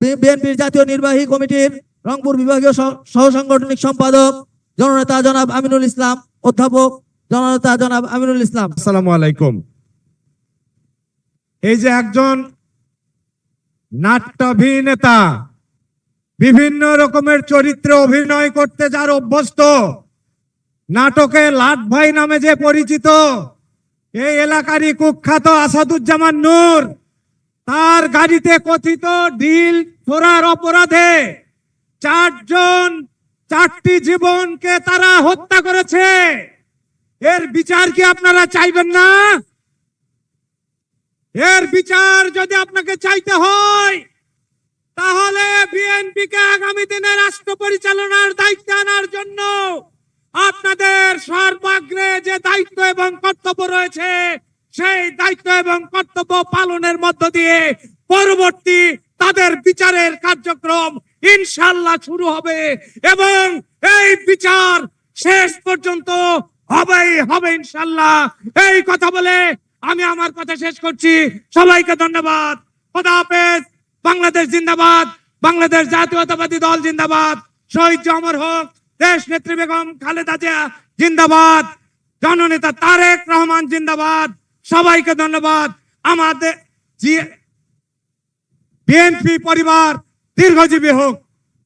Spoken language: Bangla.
বিএনপির জাতীয় নির্বাহী কমিটির রংপুর বিভাগীয় সহ সহ সাংগঠনিক সম্পাদক জননেতা জনাব আমিনুল ইসলাম, অধ্যাপক জননেতা জনাব আমিনুল ইসলাম। আসসালামু আলাইকুম। এই যে একজন নাট্যাভিনেতা বিভিন্ন রকমের চরিত্রে অভিনয় করতে যার অভ্যস্ত, নাটকে লাট ভাই নামে যে পরিচিত, এই এলাকারই কুখ্যাত আসাদুজ্জামান নূর তার গাড়িতে কথিত ডিল ছোড়ার অপরাধে চারজন চারটি জীবনকে তারা হত্যা করেছে। এর বিচার কি আপনারা চাইবেন না? এর বিচার যদি আপনাকে চাইতে হয়, তাহলে বিএনপি কে আগামী দিনে রাষ্ট্র পরিচালনার দায়িত্ব আনার জন্য আপনাদের সর্বাগ্রে যে দায়িত্ব এবং কর্তব্য রয়েছে সেই দায়িত্ব এবং কর্তব্য পালনের মধ্য দিয়ে পরবর্তী তাদের বিচারের কার্যক্রম ইনশাল্লাহ শুরু হবে এবং এই বিচার শেষ পর্যন্ত হবেই, হবে ইনশাল্লাহ এই কথা বলে আমি আমার কথা শেষ করছি। সবাইকে ধন্যবাদ। খোদা হাফেজ। বাংলাদেশ জিন্দাবাদ। বাংলাদেশ জাতীয়তাবাদী দল জিন্দাবাদ। শহীদ অমর হোক, দেশ নেত্রী বেগম খালেদা জিয়া জিন্দাবাদ। জননেতা তারেক রহমান জিন্দাবাদ। সবাইকে ধন্যবাদ। আমাদের বিএনপি পরিবার দীর্ঘজীবী হোক